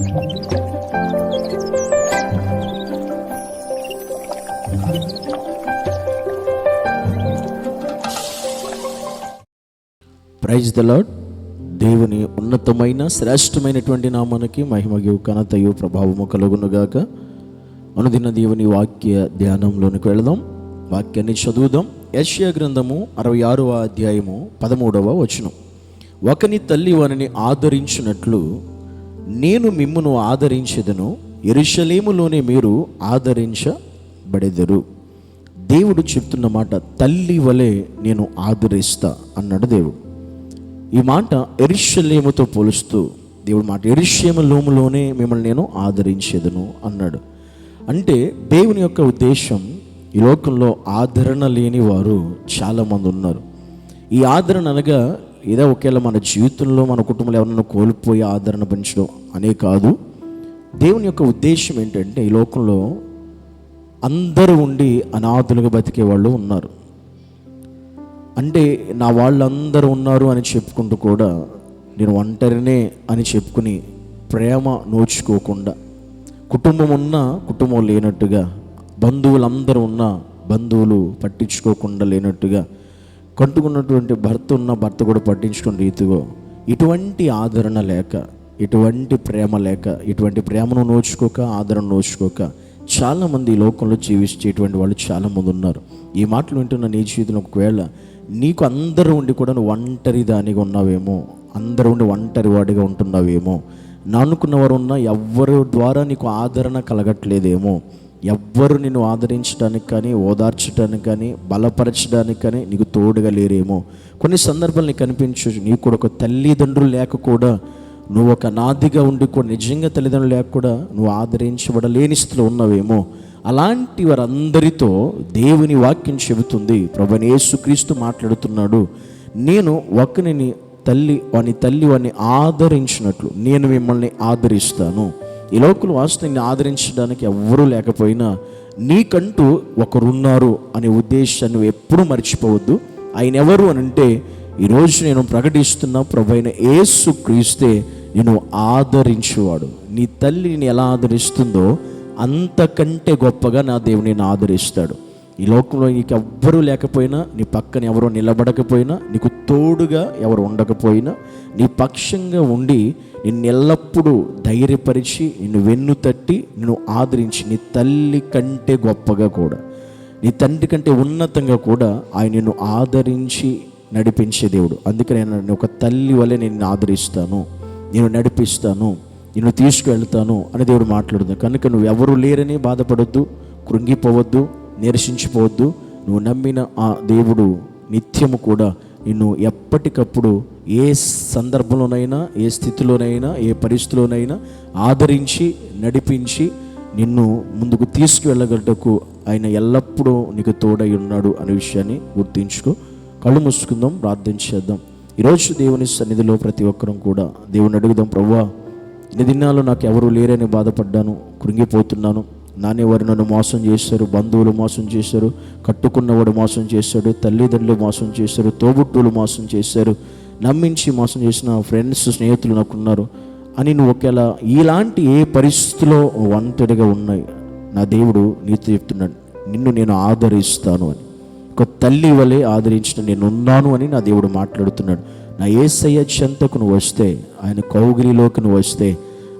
Praise the lord దేవుని ఉన్నతమైన శ్రేష్టమైనటువంటి నామానికి మహిమయు ఘనతయు ప్రభావము కలుగునుగాక అనుదిన దేవుని వాక్య ధ్యానంలోనికి వెళదాం. వాక్యాన్ని చదువుదాం. యశ్యా గ్రంథము అరవై ఆరవ అధ్యాయము పదమూడవ వచనం. ఒకని తల్లి వారిని ఆదరించినట్లు నేను మిమ్మును ఆదరించదును. ఎరుషలేములోనే మీరు ఆదరించబడెదరు. దేవుడు చెప్తున్న మాట తల్లి వలె నేను ఆదరిస్తా అన్నాడు దేవుడు. ఈ మాట ఎరిషలేముతో పోలుస్తూ దేవుడు మాట ఎరిషేమలోములోనే మిమ్మల్ని నేను ఆదరించేదను అన్నాడు. అంటే దేవుని యొక్క ఉద్దేశం ఈ లోకంలో ఆదరణ లేని వారు చాలామంది ఉన్నారు. ఈ ఆదరణ అనగా ఏదో ఒకేలా మన జీవితంలో మన కుటుంబంలో ఎవరైనా కోల్పోయి ఆదరణ పెంచడం అనే కాదు. దేవుని యొక్క ఉద్దేశం ఏంటంటే ఈ లోకంలో అందరూ ఉండి అనాథులుగా బతికే వాళ్ళు ఉన్నారు. అంటే నా వాళ్ళందరూ ఉన్నారు అని చెప్పుకుంటూ కూడా నేను ఒంటరినే అని చెప్పుకుని ప్రేమ నోచుకోకుండా కుటుంబం ఉన్నా కుటుంబం లేనట్టుగా బంధువులందరూ ఉన్నా బంధువులు పట్టించుకోకుండా లేనట్టుగా కంటుకున్నటువంటి భర్త ఉన్న భర్త కూడా పట్టించుకున్న రీతిగో ఇటువంటి ఆదరణ లేక ఇటువంటి ప్రేమ లేక ఇటువంటి ప్రేమను నోచుకోక ఆదరణ నోచుకోక చాలామంది ఈ లోకంలో జీవించేటువంటి వాళ్ళు చాలామంది ఉన్నారు. ఈ మాటలు వింటున్న నీ జీవితంలో ఒకవేళ నీకు అందరూ ఉండి కూడా నువ్వు ఒంటరి దానిగా ఉన్నావేమో అందరూ ఉండి ఒంటరి వాడిగా ఉంటున్నావేమో నా అనుకున్నవారు ఉన్నా ఎవ్వరి ద్వారా నీకు ఆదరణ కలగట్లేదేమో ఎవ్వరు నిన్ను ఆదరించడానికి కానీ ఓదార్చడానికి కానీ బలపరచడానికి కానీ నీకు తోడుగా లేరేమో. కొన్ని సందర్భాలు నీకు కనిపించు నీకు కూడా ఒక తల్లిదండ్రులు లేక కూడా నువ్వు ఒక నాదిగా ఉండి కూడా నిజంగా తల్లిదండ్రులు లేక కూడా నువ్వు ఆదరించబడలేని స్థితిలో ఉన్నావేమో. అలాంటి వారందరితో దేవుని వాక్యం చెబుతుంది. ప్రభుని యేసుక్రీస్తు మాట్లాడుతున్నాడు. నేను ఒకరిని తల్లి వాని తల్లి వాని ఆదరించినట్లు నేను మిమ్మల్ని ఆదరిస్తాను. ఈ లోకలు వాస్తవాన్ని ఆదరించడానికి ఎవ్వరూ లేకపోయినా నీకంటూ ఒకరున్నారు అనే ఉద్దేశాన్ని నువ్వు ఎప్పుడూ మర్చిపోవద్దు. ఆయన ఎవరు అని అంటే ఈరోజు నేను ప్రకటిస్తున్న ప్రభు అయిన యేసు క్రీస్తే నేను ఆదరించేవాడు. నీ తల్లి నేను ఎలా ఆదరిస్తుందో అంతకంటే గొప్పగా నా దేవుని నేను ఆదరిస్తాడు. ఈ లోకంలో నీకు ఎవ్వరూ లేకపోయినా నీ పక్కన ఎవరో నిలబడకపోయినా నీకు తోడుగా ఎవరు ఉండకపోయినా నీ పక్షంగా ఉండి నిన్ను ఎల్లప్పుడూ ధైర్యపరిచి నిన్ను వెన్ను తట్టి నిన్ను ఆదరించి నీ తల్లి కంటే గొప్పగా కూడా నీ తండ్రి కంటే ఉన్నతంగా కూడా ఆయన నిన్ను ఆదరించి నడిపించే దేవుడు. అందుకే నేను ఒక తల్లి వల్లే నేను ఆదరిస్తాను నేను నడిపిస్తాను నిన్ను తీసుకువెళ్తాను అని దేవుడు మాట్లాడుతుంది కనుక నువ్వు ఎవరు లేరని బాధపడొద్దు కృంగిపోవద్దు నిరసించిపోవద్దు. నువ్వు నమ్మిన ఆ దేవుడు నిత్యము కూడా నిన్ను ఎప్పటికప్పుడు ఏ సందర్భంలోనైనా ఏ స్థితిలోనైనా ఏ పరిస్థితిలోనైనా ఆదరించి నడిపించి నిన్ను ముందుకు తీసుకువెళ్ళగలటకు ఆయన ఎల్లప్పుడూ నీకు తోడై ఉన్నాడు అనే విషయాన్ని గుర్తించుకో. కళ్ళు మూసుకుందాం ప్రార్థన చేద్దాం. ఈరోజు దేవుని సన్నిధిలో ప్రతి ఒక్కరం కూడా దేవుని అడుగుదాం ప్రవ్వా ఇన్ని దినాలు నాకు ఎవరూ లేరని బాధపడ్డాను కృంగిపోతున్నాను. నానే వారు నన్ను మోసం చేశారు బంధువులు మోసం చేశారు కట్టుకున్నవాడు మోసం చేశాడు తల్లిదండ్రులు మోసం చేశారు తోబుట్టులు మోసం చేశారు. నమ్మించి మోసం చేసిన ఫ్రెండ్స్ స్నేహితులు నాకున్నారు. అని నువ్వు ఒకేలా ఇలాంటి ఏ పరిస్థితిలో ఒంటరిగా ఉన్నాయి నా దేవుడు నీతో చెప్తున్నాడు నిన్ను నేను ఆదరిస్తాను అని. ఒక తల్లి వలె ఆదరించిన నేను ఉన్నాను అని నా దేవుడు మాట్లాడుతున్నాడు. నా ఏసయ్య చెంతకు నువ్వు వస్తే ఆయన కౌగిలిలోకి నువ్వు వస్తే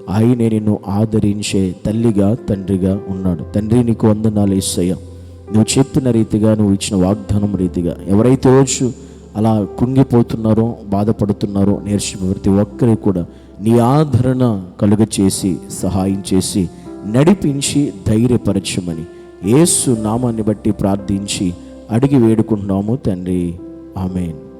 ఆయనే నిన్ను ఆదరించే తల్లిగా తండ్రిగా ఉన్నాడు. తండ్రి నీకు వందనాలు ఏసయ్య. నువ్వు చెప్పిన రీతిగా నువ్వు ఇచ్చిన వాగ్దానం రీతిగా. ఎవరైతే రోజు అలా కుంగిపోతున్నారో బాధపడుతున్నారో నేర్చిన ప్రతి ఒక్కరి కూడా నీ ఆదరణ కలుగ చేసి సహాయం చేసి నడిపించి ధైర్యపరచమని ఏసు నామాన్ని బట్టి ప్రార్థించి అడిగి వేడుకుంటున్నాము తండ్రి. ఆమెన్.